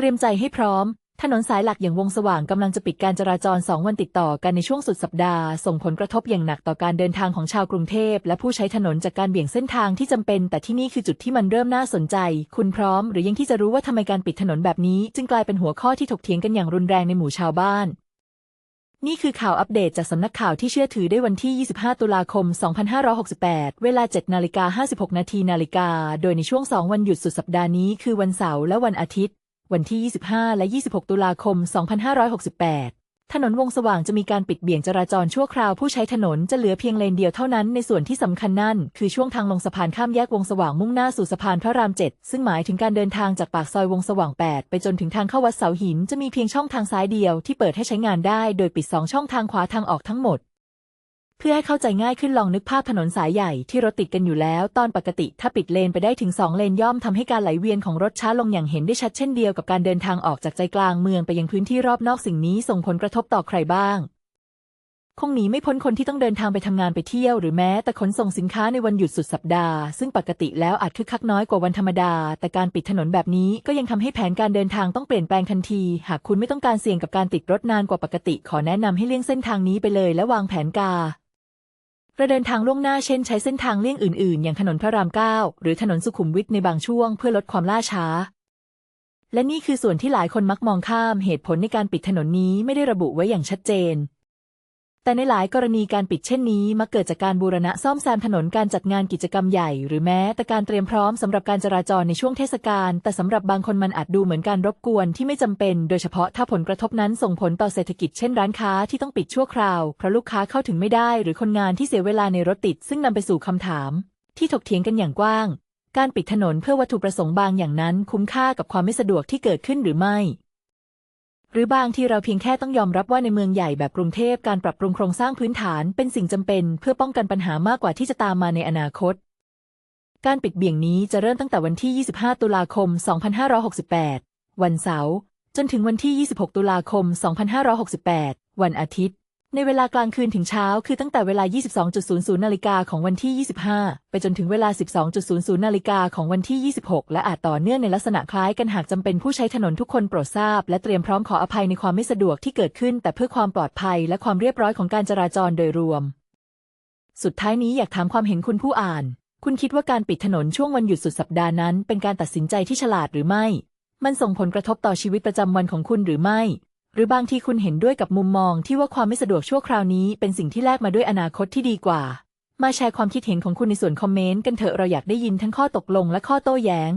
เตรียมใจให้พร้อม ถนนสายหลักอย่างวงสว่างกำลังจะปิดการจราจร 2 วันติดต่อกันในช่วงสุดสัปดาห์ ส่งผลกระทบอย่างหนักต่อการเดินทางของชาวกรุงเทพ และผู้ใช้ถนนจากการเบี่ยงเส้นทางที่จำเป็น แต่ที่นี่คือจุดที่มันเริ่มน่าสนใจ คุณพร้อม หรือยังที่จะรู้ว่าทำไมการปิดถนนแบบนี้ จึงกลายเป็นหัวข้อที่ถกเถียงกันอย่างรุนแรงในหมู่ชาวบ้านนี่คือข่าวอัปเดตจากสำนักข่าวที่เชื่อถือได้วันที่ 25 ตุลาคม 2568 เวลา 7 นาฬิกา 56 นาทีนาฬิกา โดยในช่วง 2 วันหยุดสุดสัปดาห์นี้คือวันเสาร์และวันอาทิตย์ วันที่ 25 และ 26 ตุลาคม 2568 ถนนวงสว่างจะมีการปิดเบี่ยงจราจรชั่วคราวผู้ใช้ถนนจะเหลือเพียงเลนเดียวเท่านั้นในส่วนที่สำคัญนั่น คือช่วงทางลงสะพานข้ามแยกวงสว่างมุ่งหน้าสู่สะพานพระราม 7 ซึ่งหมายถึงการเดินทางจากปากซอยวงสว่าง 8 ไปจนถึงทางเข้าวัดเสาหินจะมีเพียงช่องทางซ้ายเดียวที่เปิดให้ใช้งานได้ โดยปิด 2 ช่องทางขวาทางออกทั้งหมด เพื่อให้เข้าใจง่ายขึ้นลองนึกภาพถนนสายใหญ่ที่รถติดกันอยู่แล้ว ตอนปกติถ้าปิดเลนไปได้ถึง 2 เลนย่อมทำให้การไหลเวียนของรถช้าลงอย่างเห็นได้ชัดเช่นเดียวกับการเดินทางออกจากใจกลางเมืองไปยังพื้นที่รอบนอกสิ่งนี้ส่งผลกระทบต่อใครบ้าง คงหนีไม่พ้นคนที่ต้องเดินทางไปทำงานไปเที่ยว หรือแม้แต่ขนส่งสินค้าในวันหยุดสุดสัปดาห์ ซึ่งปกติแล้วอาจคึกคักน้อยกว่าวันธรรมดา แต่การปิดถนนแบบนี้ก็ยังทำให้แผนการเดินทางต้องเปลี่ยนแปลงทันที หากคุณไม่ต้องการเสี่ยงกับการติดรถนานกว่าปกติ ขอแนะนำให้เลี่ยงเส้นทางนี้ไปเลย และวางแผนการ ระเดินทางล่วงหน้าเช่นใช้เส้นทางเลี่ยงอื่น ๆ อย่างถนนพระรามเก้าหรือถนนสุขุมวิทในบางช่วงเพื่อลดความล่าช้า และนี่คือส่วนที่หลายคนมักมองข้ามเหตุผลในการปิดถนนนี้ไม่ได้ระบุไว้อย่างชัดเจน แต่ในหลายกรณีการปิดเช่นนี้มักเกิดจากการบูรณะซ่อมแซมถนนการจัดงานกิจกรรมใหญ่ หรือแม้แต่การเตรียมพร้อมสำหรับการจราจรในช่วงเทศกาลแต่สำหรับบางคนมันอาจดูเหมือนการรบกวนที่ไม่จำเป็น โดยเฉพาะถ้าผลกระทบนั้นส่งผลต่อเศรษฐกิจเช่นร้านค้าที่ต้องปิดชั่วคราวเพราะลูกค้าเข้าถึงไม่ได้ หรือคนงานที่เสียเวลาในรถติด ซึ่งนำไปสู่คำถาม ที่ถกเถียงกันอย่างกว้าง การปิดถนนเพื่อวัตถุประสงค์บางอย่างนั้น คุ้มค่ากับความไม่สะดวกที่เกิดขึ้นหรือไม่ หรือบางที่เราเพียงแค่ต้องยอมรับว่าในเมืองใหญ่แบบกรุงเทพการปรับปรุงโครงสร้างพื้นฐานเป็นสิ่งจำเป็น เพื่อป้องกันปัญหามากกว่าที่จะตามมาในอนาคต การปิดเบี่ยงนี้จะเริ่มตั้งแต่วันที่ 25 ตุลาคม 2568 วันเสาร์จนถึงวันที่ 26 ตุลาคม 2568 วันอาทิตย์ ในเวลากลางคืนถึงเช้าคือตั้งแต่เวลา 22.00 นาฬิกาของวันที่ 25 ไปจนถึงเวลา 12.00 นาฬิกาของวันที่ 26 และอาจต่อเนื่องในลักษณะคล้ายกันหากจำเป็นผู้ใช้ถนนทุกคนโปรดทราบ และเตรียมพร้อมขออภัยในความไม่สะดวกที่เกิดขึ้น แต่เพื่อความปลอดภัยและความเรียบร้อยของการจราจรโดยรวม สุดท้ายนี้อยากถามความเห็นคุณผู้อ่าน คุณคิดว่าการปิดถนนช่วงวันหยุดสุดสัปดาห์นั้น เป็นการตัดสินใจที่ฉลาดหรือไม่ มันส่งผลกระทบต่อชีวิตประจำวันของคุณหรือไม่ รือบางทีคุณเห็นด้วยกับมุมมองที่ว่าความไม่สะดวกชั่วคราวนี้เป็นสิ่งที่แลกมาด้วยอนาคตที่ดีกว่า มาแชร์ความคิดเห็นของคุณในส่วนคอมเมนต์กันเถอะเราอยากได้ยินทั้งข้อตกลงและข้อโต้แย้ง